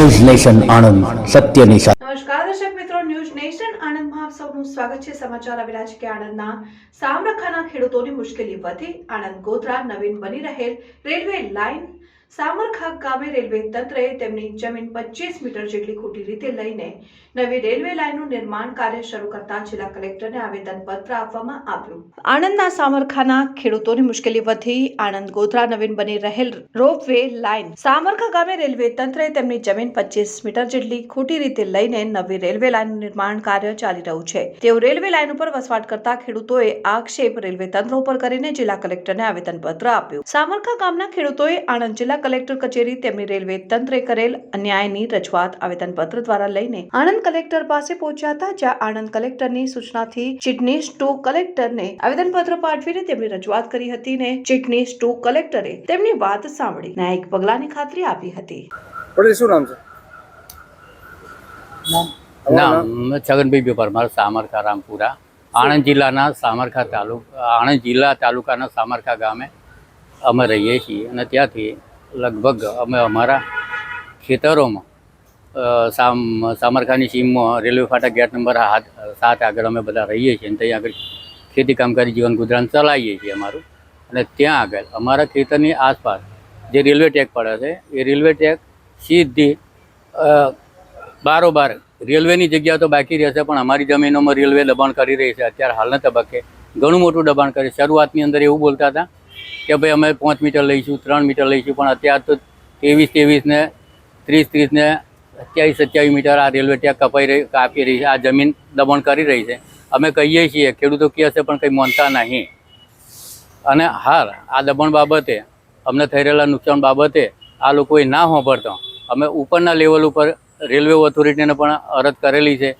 News nation Anand સત્યની સાથે નમસ્કાર દર્શક મિત્રો, ન્યૂઝ નેશન આણંદમાં આપ સૌનું સ્વાગત છે. સમાચાર આવી રહ્યા છે કે આણંદના સામરખાના ખેડૂતોની મુશ્કેલી વધી. આણંદ ગોધરા નવીન બની રહેલ રેલવે લાઇન સામરખા ગામે રેલવે તંત્રએ તેમની જમીન પચીસ મીટર જેટલી ખોટી રીતે લઈને નવી રેલવે લાઇનનું નિર્માણ કાર્ય શરૂ કરતા જિલ્લા કલેક્ટરને આવેદનપત્ર આપવામાં આવ્યું. આણંદના સામરખાના ખેડૂતોની મુશ્કેલી વધી. આણંદ ગોધરા નવીન બની રહેલ રોપવે લાઇન સામરખા ગામે રેલવે તંત્રએ તેમની જમીન પચીસ મીટર જેટલી ખોટી રીતે લઈને નવી રેલવે લાઇનનું નિર્માણ કાર્ય ચાલી રહ્યું છે. તેઓ રેલવે લાઇન ઉપર વસવાટ કરતા ખેડૂતોએ આક્ષેપ રેલવે તંત્ર ઉપર કરીને જિલ્લા કલેક્ટરને આવેદનપત્ર આપ્યું. સામરખા ગામના ખેડૂતોએ આણંદ જિલ્લા કલેક્ટર કચેરી તેમની રેલવે તંત્રે કરેલ અન્યાયની રજૂઆત આવેદનપત્ર દ્વારા લઈને આણંદ કલેક્ટર પાસે પહોંચ્યા હતા જ્યાં આણંદ કલેક્ટરની સૂચનાથી ચીટનીસ ટુ કલેક્ટરને આવેદનપત્ર પાઠવીને તેમની રજૂઆત કરી હતી ને ચીટનીસ ટુ કલેક્ટરે તેમની વાત સાંભળી. ન્યાયિક પગલાની ખાતરી આપી હતી. શું નામ છે? નામ નામ? છગનભાઈ બેપાર. મારું સામરખા રામપુરા. આણંદ જિલ્લાના સામરખા તાલુકા આણંદ જિલ્લા તાલુકાના સામરખા ગામે અમે રહીએ છીએ અને ત્યાંથી લગભગ અમે અમારા ખેતરોમાં સામ, સામરખાની સીમમાં રેલવે ફાટક ગેટ નંબર સાત આગળ અમે બધા રહીએ છીએ અને ત્યાં આગળ ખેતી કામકારી જીવન ગુજરાન ચલાવીએ છીએ અમારું. અને ત્યાં આગળ અમારા ખેતરની આસપાસ જે રેલવે ટ્રેક પડે છે, એ રેલવે ટ્રેક સીધી બારોબાર રેલવેની જગ્યા તો બાકી રહેશે, પણ અમારી જમીનોમાં રેલવે દબાણ કરી રહી છે. અત્યારે હાલના તબક્કે ઘણું મોટું દબાણ કરે, શરૂઆતની અંદર એવું બોલતા હતા કે ભાઈ અમે પાંચ મીટર લઈશું, ત્રણ મીટર લઈશું, પણ અત્યાર તો ત્રેવીસ ત્રેવીસ ને ત્રીસ ત્રીસ ને સત્યાવીસ સત્યાવીસ મીટર આ રેલવે ટેક કપાઈ રહી, કાપી રહી છે, આ જમીન દબાણ કરી રહી છે. અમે કહીએ છીએ, ખેડૂતો કહે છે, પણ કંઈ માનતા નહીં. અને હાલ, આ દબાણ બાબતે, અમને થઈ રહેલા નુકસાન બાબતે આ લોકોએ ના હોંભરતા અમે ઉપરના લેવલ ઉપર રેલવે ઓથોરિટીને પણ અરજ કરેલી છે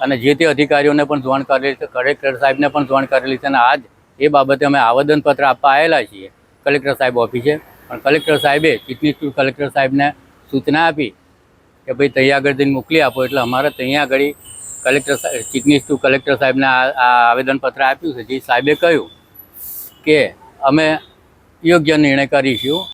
અને જે તે અધિકારીઓને પણ જોણ કરેલી છે, કલેક્ટર સાહેબને પણ જોણ કરેલી છે અને આજ એ બાબતે અમે આવેદનપત્ર આપવા આવેલા છીએ કલેક્ટર સાહેબ ઓફિસે. પણ કલેક્ટર સાહેબે ટુ કલેક્ટર સાહેબને સૂચના આપી કે ભાઈ ત્યાં આગળ મોકલી આપો એટલે અમારે ત્યાં આગળ કલેક્ટર ચીફ ટુ કલેક્ટર સાહેબને આ આવેદનપત્ર આપ્યું છે. જે સાહેબે કહ્યું કે અમે યોગ્ય નિર્ણય કરીશું.